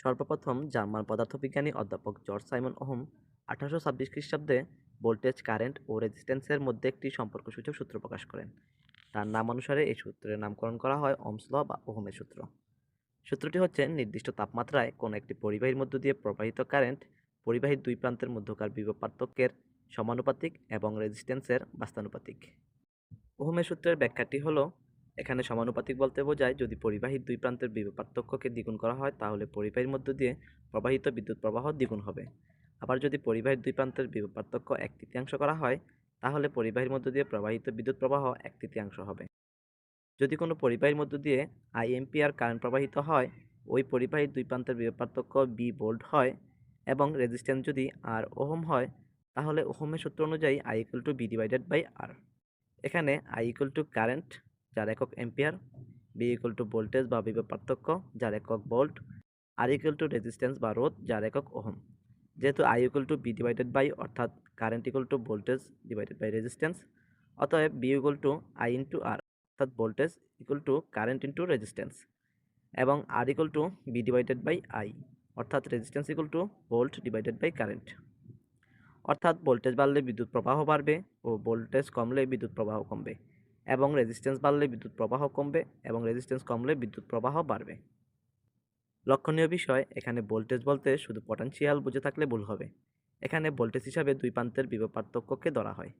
সর্বপ্রথম জার্মান পদার্থবিজ্ঞানী অধ্যাপক George Simon ohm আঠারোশো ছাব্বিশ খ্রিস্টাব্দে ভোল্টেজ, কারেন্ট ও রেজিস্ট্যান্সের মধ্যে একটি সম্পর্কসূচক সূত্র প্রকাশ করেন। তার নাম অনুসারে এই সূত্রের নামকরণ করা হয় ওহমস ল বা ওহমের সূত্র। সূত্রটি হচ্ছে নির্দিষ্ট তাপমাত্রায় কোনো একটি পরিবাহীর মধ্য দিয়ে প্রবাহিত কারেন্ট পরিবাহীর দুই প্রান্তের মধ্যকার বিভব পার্থক্যের সমানুপাতিক এবং রেজিস্ট্যান্সের বাস্তানুপাতিক। ওহমের সূত্রের ব্যাখ্যাটি হলো এখানে সমানুপাতিক বলতে বোঝায়, যদি পরিবাহীর দুই প্রান্তের পার্থক্যকে দ্বিগুণ করা হয়, তাহলে পরিবাহীর মধ্য দিয়ে প্রবাহিত বিদ্যুৎ প্রবাহ দ্বিগুণ হবে। আবার যদি পরিবাহীর দুই প্রান্তের পার্থক্য এক তৃতীয়াংশ করা হয়, তাহলে পরিবাহীর মধ্য দিয়ে প্রবাহিত বিদ্যুৎ প্রবাহ এক তৃতীয়াংশ হবে। যদি কোনো পরিবাহীর মধ্য দিয়ে আই এম্পিয়ার কারেন্ট প্রবাহিত হয়, ওই পরিবাহীর দুই প্রান্তের পার্থক্য বি ভোল্ট হয় এবং রেজিস্ট্যান্স যদি আর ওহম হয়, তাহলে ওহমের সূত্র অনুযায়ী I equal to V divided by R এখানে আই ইকুয়াল টু কারেন্ট যার একক ampere V equal to voltage বা বিভব পার্থক্য, যার একক volt R equal to resistance বা রোধ, যার একক ওহম। যেহেতু I equal to V divided by অর্থাৎ current equal to voltage divided by resistance অতএব V equal to I into R অর্থাৎ voltage equal to current into resistance এবং R equal to V divided by I অর্থাৎ resistance equal to volt divided by current অর্থাৎ voltage বাড়লে বিদ্যুৎ প্রবাহ বাড়বে ও voltage কমলে বিদ্যুৎ প্রবাহ কমবে। এবং রেজিস্ট্যান্স বাড়লে বিদ্যুৎ প্রবাহ কমবে এবং রেজিস্ট্যান্স কমলে বিদ্যুৎ প্রবাহ বাড়বে। লক্ষণীয় বিষয়, এখানে ভোল্টেজ বলতে শুধু পটেনশিয়াল বুঝে থাকলে ভুল হবে। এখানে ভোল্টেজ হিসাবে দুই প্রান্তের বিভব পার্থক্যকে ধরা হয়।